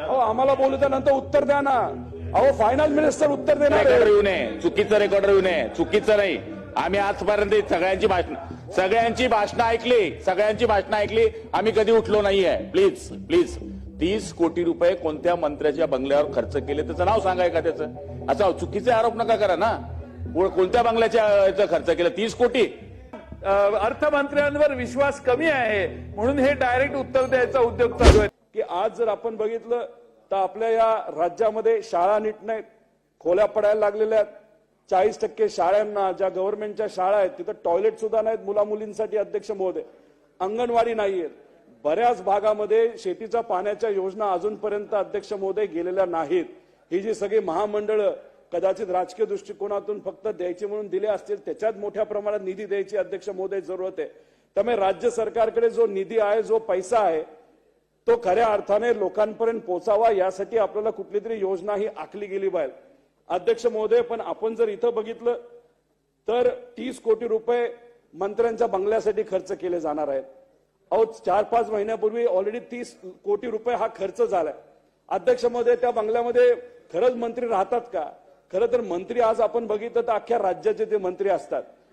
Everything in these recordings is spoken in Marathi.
अहो आम्हाला बोलू नंतर उत्तर द्या ना. अहो फायनान्स मिनिस्टर उत्तर देणार येऊ नये. चुकीचं रेकॉर्ड येऊ नये. चुकीचं नाही. आम्ही आजपर्यंत सगळ्यांची भाषण सगळ्यांची भाषणं ऐकली. सगळ्यांची भाषणं ऐकली. आम्ही कधी उठलो नाहीये. प्लीज प्लीज तीस कोटी रुपये कोणत्या मंत्र्याच्या बंगल्यावर खर्च केले? त्याचं नाव सांगाय का त्याचं असं चुकीचे आरोप नका करा ना. कोणत्या बंगल्याच्या याचं खर्च केलं? तीस कोटी. अर्थमंत्र्यांवर विश्वास कमी आहे. म्हणून हे डायरेक्ट उत्तर द्यायचा उद्योग चालू आहे. की आज जर आपण बघितलं तर आपल्या या राज्यामध्ये शाळा नीट नाहीत खोल्या पडायला लागलेल्या आहेत. चाळीस टक्के शाळांना ज्या गव्हर्नमेंटच्या शाळा आहेत तिथं टॉयलेट सुद्धा नाहीत मुला मुलींसाठी अध्यक्ष महोदय. अंगणवाडी नाहीये बऱ्याच भागामध्ये शेतीच्या पाण्याच्या योजना अजूनपर्यंत अध्यक्ष महोदय गेलेल्या नाहीत. ही जी सगळी महामंडळं कदाचित राजकीय दृष्टिकोनातून फक्त द्यायची म्हणून दिले असतील त्याच्यात मोठ्या प्रमाणात निधी द्यायची अध्यक्ष महोदय जरूरत आहे. त्यामुळे राज्य सरकारकडे जो निधी आहे जो पैसा आहे तो खऱ्या अर्थाने लोकांपर्यंत पोचावा यासाठी आपल्याला कुठली तरी योजना ही आखली गेली पाहिजे अध्यक्ष महोदय पण आपण जर इथं बघितलं तर तीस कोटी रुपये मंत्र्यांच्या बंगल्यासाठी खर्च केले जाणार आहेत. अहो चार पाच महिन्यापूर्वी ऑलरेडी तीस कोटी रुपये हा खर्च झालाय. अध्यक्ष महोदय त्या बंगल्यामध्ये खरंच मंत्री राहतात का? खरं तर मंत्री आज आपण बघितलं तर अख्ख्या राज्याचे ते मंत्री असतात.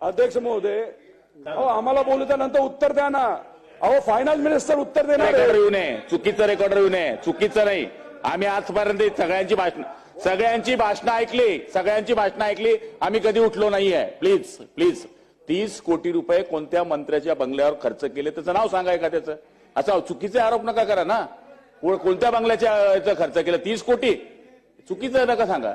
अध्यक्ष महोदय अहो आम्हाला बोलू द्या नंतर उत्तर द्या ना. अहो फायनान्स मिनिस्टर उत्तर देणार आहे. रेकॉर्ड येऊ नये. चुकीचं रेकॉर्ड येऊ नये. चुकीचं नाही. आम्ही आजपर्यंत सगळ्यांची भाषण सगळ्यांची भाषणं ऐकली. सगळ्यांची भाषणं ऐकली. आम्ही कधी उठलो नाहीये. प्लीज प्लीज तीस कोटी रुपये कोणत्या मंत्र्याच्या बंगल्यावर खर्च केले? त्याचं नाव सांगा का त्याचं असं चुकीचे आरोप नका करा ना. को- कोणत्या बंगल्याच्या याचं खर्च केलं? तीस कोटी. चुकीचं नका सांगा.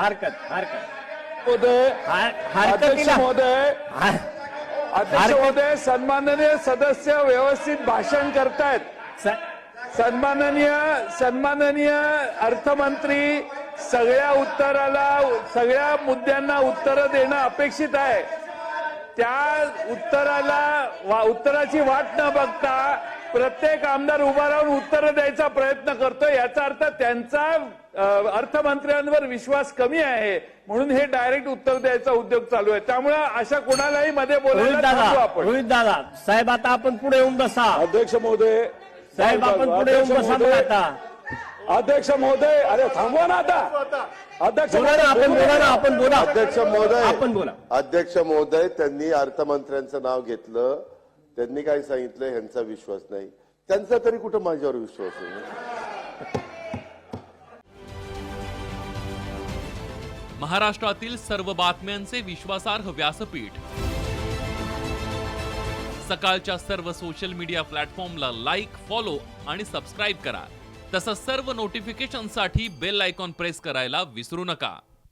हरकत हरकत. महोदय अध्यक्ष. महोदय अध्यक्ष महोदय सन्माननीय सदस्य व्यवस्थित भाषण करतायत. सन्माननीय सन्माननीय अर्थमंत्री सगळ्या उत्तराला सगळ्या मुद्द्यांना उत्तरं देणं अपेक्षित आहे. त्या उत्तराला वा- उत्तराची वाट न बघता प्रत्येक आमदार उभा राहून उत्तर द्यायचा प्रयत्न करतोय. याचा अर्थ त्यांचा अर्थमंत्र्यांवर विश्वास कमी आहे. म्हणून हे डायरेक्ट उत्तर द्यायचा उद्योग चालू आहे. त्यामुळे अशा कोणालाही मध्ये बोलायला दादा आपण. रोहित दादा साहेब आता आपण पुढे येऊन बसा. अध्यक्ष महोदय साहेब आपण पुढे येऊन अध्यक्ष बसा आता. अध्यक्ष महोदय अरे थांबवा ना आता. अध्यक्ष आपण बोला ना आपण बोला. अध्यक्ष महोदय आपण बोला. अध्यक्ष महोदय त्यांनी अर्थमंत्र्यांचं नाव घेतलं. त्यांनी काय सांगितलं ह्यांचा विश्वास नाही. त्यांचा तरी कुठं माझ्यावर विश्वास आहे? महाराष्ट्रातील सर्व बातम्यांचे विश्वासार्ह व्यासपीठ. सकाळच्या सर्व सोशल मीडिया प्लॅटफॉर्मला लाईक फॉलो आणि सबस्क्राईब करा. तसंच सर्व नोटिफिकेशनसाठी बेल आयकॉन प्रेस करायला विसरू नका.